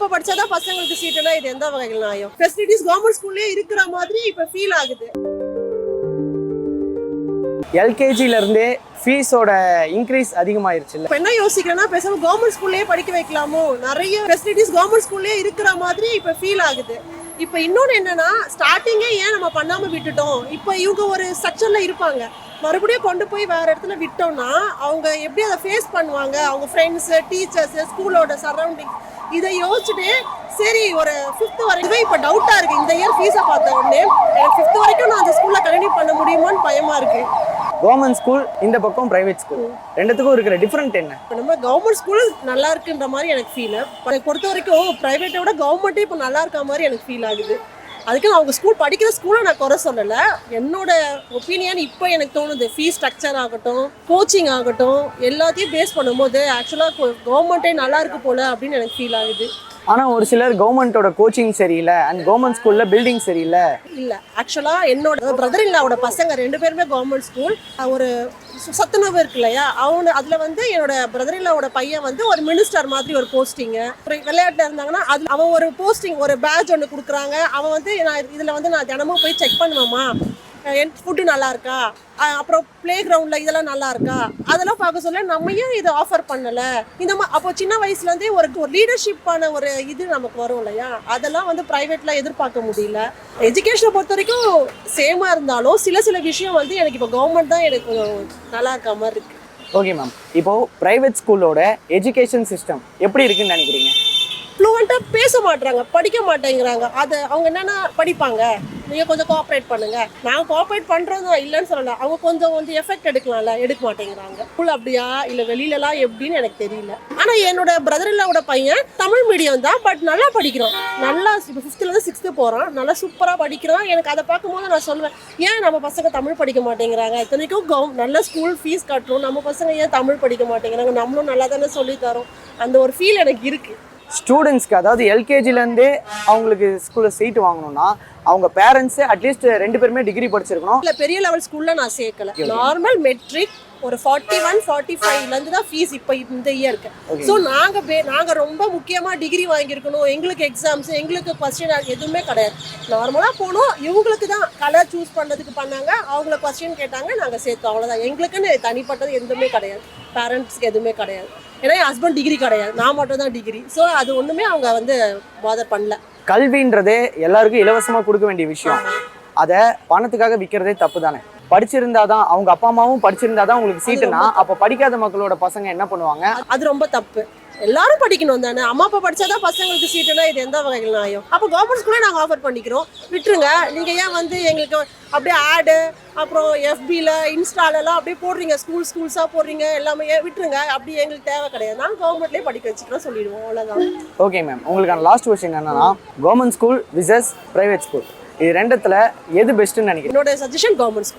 அப்பா படிச்சாதான் பசங்களுக்கு சீட்டுனா இது எந்த வகையில் நியாயம்? ஃபெசிலிட்டிஸ் கவர்மெண்ட் ஸ்கூல்லே இருக்கிற மாதிரி இப்ப ஃபீல் ஆகுது. எல்கேஜில இருந்தே ஃபீஸோட இன்க்ரீஸ் அதிகமாயிருச்சுல்ல இப்ப என்ன யோசிக்கிறேன்னா பேசாம கவர்மெண்ட் ஸ்கூல்லயே படிக்க வைக்கலாமோ? நிறைய ஃபெசிலிட்டிஸ் கவர்மெண்ட் ஸ்கூல்லே இருக்கிற மாதிரி இப்ப ஃபீல் ஆகுது. இப்ப இன்னொன்னு என்னன்னா ஸ்டார்டிங்கே ஏன் நம்ம பண்ணாம விட்டுட்டோம்? இப்ப இவங்க ஒரு ஸ்ட்ரக்சர்ல இருப்பாங்க. மறுபடியும் கொண்டு போய் வேற இடத்துல விட்டோம்னா அவங்க எப்படி அதை ஃபேஸ் பண்ணுவாங்க? அவங்க ஃப்ரெண்ட்ஸ் டீச்சர்ஸ் ஸ்கூலோட சரௌண்டிங் இதை யோசிச்சுட்டு சரி ஒரு ஃபிஃப்த் வரைக்கும் இப்போ டவுட்டா இருக்கு. இந்த இயர் ஃபீஸை பார்த்த உடனே எனக்கு ஃபிஃப்த் வரைக்கும் நான் அந்த ஸ்கூல்ல கண்டினியூ பண்ண முடியுமான்னு பயமா இருக்கு. கவர்மெண்ட் ஸ்கூல் இந்த பக்கம் பிரைவேட் ஸ்கூல் ரெண்டுத்துக்கும் இருக்கிற டிஃப்ரெண்ட் என்ன? இப்போ நம்ம கவர்மெண்ட் ஸ்கூல் நல்லா இருக்குன்ற மாதிரி எனக்கு ஃபீல் பொறுத்த வரைக்கும் ப்ரைவேட்டை விட கவர்மெண்ட்டே இப்போ நல்லா இருக்க மாதிரி எனக்கு ஃபீல் ஆகுது. அதுக்கு அவங்க ஸ்கூல் படிக்கிற ஸ்கூலை நான் குறை சொல்லலை. என்னோட ஒப்பீனியன் இப்போ எனக்கு தோணுது. ஃபீஸ் ஸ்ட்ரக்சர் ஆகட்டும் கோச்சிங் ஆகட்டும் எல்லாத்தையும் பேஸ் பண்ணும்போது ஆக்சுவலாக கவர்மெண்ட்டே நல்லா இருக்கு போல அப்படின்னு எனக்கு ஃபீல் ஆகுது. ஆனா ஒரு சிலர் கவர்மெண்ட்டோட கோச்சிங் சரியில்லை அண்ட் கவர்மெண்ட் ஸ்கூல்ல பில்டிங் சரியில்லை. இல்ல ஆக்சுவலா என்னோட பிரதர் இல்லாவோட பசங்க ரெண்டு பேருமே கவர்மெண்ட் ஸ்கூல் ஒரு சத்துணவு இருக்கு இல்லையா அவனு அதில் வந்து என்னோட பிரதர் இல்லாவோட பையன் வந்து ஒரு மினிஸ்டர் மாதிரி ஒரு போஸ்டிங் விளையாட்டில் இருந்தாங்கன்னா அது அவன் ஒரு போஸ்டிங் ஒரு பேட்ச் ஒன்று கொடுக்குறாங்க. அவன் வந்து நான் இதில் வந்து நான் தினமும் போய் செக் பண்ணுவேம்மா. என் ஃபுட்டு நல்லா இருக்கா அப்புறம் ப்ளே கிரவுண்டில் இதெல்லாம் நல்லா இருக்கா அதெல்லாம் பார்க்க சொல்ல நம்ம ஏன் இதை ஆஃபர் பண்ணலை? இந்த மாதிரி அப்போ சின்ன வயசுலேருந்தே ஒரு ஒரு லீடர்ஷிப்பான ஒரு இது நமக்கு வரும் இல்லையா? அதெல்லாம் வந்து ப்ரைவேட்டில் எதிர்பார்க்க முடியல. எஜுகேஷனை பொறுத்த வரைக்கும் சேமாக இருந்தாலும் சில சில விஷயம் வந்து எனக்கு இப்போ கவர்மெண்ட் தான் எனக்கு நல்லா இருக்க மாதிரி இருக்கு. ஓகே மேம் இப்போ பிரைவேட் ஸ்கூலோட எஜுகேஷன் சிஸ்டம் எப்படி இருக்குன்னு நினைக்கிறீங்க? ஃப்ளூவெண்ட்டாக பேச மாட்றாங்க படிக்க மாட்டேங்கிறாங்க. அது அவங்க என்னென்னா படிப்பாங்க. நீங்கள் கொஞ்சம் கோஆப்ரேட் பண்ணுங்க. நாங்கள் கோஆப்ரேட் பண்ணுறோம் தான் இல்லைன்னு சொல்லல. அவங்க கொஞ்சம் வந்து எஃபெக்ட் எடுக்கலாம்ல எடுக்க மாட்டேங்கிறாங்க. ஸ்கூல் அப்படியா? இல்லை வெளியிலலாம் எப்படின்னு எனக்கு தெரியல. ஆனால் என்னோட பிரதர் இல்லாவோட பையன் தமிழ் மீடியம் தான் பட் நல்லா படிக்கிறான். நல்லா இப்போ ஃபிஃப்த்துலேருந்து சிக்ஸ்த்து போகிறான் நல்லா சூப்பராக படிக்கிறான். எனக்கு அதை பார்க்கும்போது நான் சொல்லுவேன் ஏன் நம்ம பசங்க தமிழ் படிக்க மாட்டேங்கிறாங்க? இத்தனைக்கும் கவு நல்ல ஸ்கூல் ஃபீஸ் கட்டுறோம். நம்ம பசங்க ஏன் தமிழ் படிக்க மாட்டேங்கிறாங்க? நம்மளும் நல்லா தானே சொல்லித்தரோம் அந்த ஒரு ஃபீல் எனக்கு இருக்குது ஸ்டூடெண்ட்ஸ்க்கு அதாவது எல்கேஜிலேருந்தே அவங்களுக்கு ஸ்கூலில் சீட் வாங்கணும்னா அவங்க பேரண்ட்ஸு அட்லீஸ்ட் ரெண்டு பேருமே டிகிரி படிச்சிருக்கணும். இல்ல பெரிய லெவல் ஸ்கூல்ல நான் சேர்க்கல. நார்மல் மெட்ரிக் ஒரு ஃபார்ட்டி ஒன் ஃபார்ட்டி ஃபைவ்ல இருந்து தான் ஃபீஸ் இப்போ இந்த இயருக்கு. ஸோ நாங்க பே- நாங்க ரொம்ப முக்கியமா டிகிரி வாங்கியிருக்கணும். எங்களுக்கு எக்ஸாம்ஸ் எங்களுக்கு கொஸ்டின் எதுவுமே கிடையாது. நார்மலா போனோம். இவங்களுக்கு தான் கலர் சூஸ் பண்ணதுக்கு பண்ணாங்க. அவங்கள கொஸ்டின் கேட்டாங்க. நாங்க சேர்த்தோம். அவ்வளவுதான். எங்களுக்குன்னு தனிப்பட்டது எதுவுமே கிடையாது. பேரண்ட்ஸ்க்கு எதுவுமே கிடையாது. ஏன்னா என் ஹஸ்பண்ட் டிகிரி கிடையாது. நான் மட்டும் தான் டிகிரி ஸோ அது ஒண்ணுமே அவங்க வந்து பாதர் பண்ணல. கல்வின்றதே எல்லாருக்கும் இலவசமாக கொடுக்க வேண்டிய விஷயம். அதை பணத்துக்காக விற்கிறதே தப்பு தானே? படிச்சிருந்தா தான் அவங்க அப்பா அம்மாவும் படிச்சிருந்தா தான் உங்களுக்கு சீட்டுனா அப்போ படிக்காத மக்களோட பசங்க என்ன பண்ணுவாங்க? அது ரொம்ப தப்பு. எல்லாரும் படிக்கணும் தானே. அம்மா அப்பா படிச்சாதான் பசங்களுக்கு சீட்டுனா இது எந்த வகையில் நியாயம்? அப்போ கவர்மெண்ட் ஸ்கூலே நாங்கள் ஆஃபர் பண்ணிக்கிறோம். விட்டுருங்க. நீங்கள் ஏன் வந்து எங்களுக்கு அப்படியே ஆடு அப்புறம் எஃபியில் இன்ஸ்டாலெல்லாம் அப்படியே போடுறீங்க. ஸ்கூல் ஸ்கூல்ஸாக போடுறீங்க. எல்லாமே விட்டுருங்க. அப்படி எங்களுக்கு தேவை கிடையாது. நாங்கள் கவர்மெண்ட்லேயே படிக்க வச்சுக்கிறோம் சொல்லிடுவோம். அவ்வளோதான் ஓகே மேம் உங்களுக்கான லாஸ்ட் கொஸ்டின் என்னன்னா government school versus private school இது ரெண்டுத்துல எது பெஸ்ட்டுன்னு நினைக்கிறீங்க? என்னோட சஜஷன் கவர்மெண்ட் ஸ்கூல்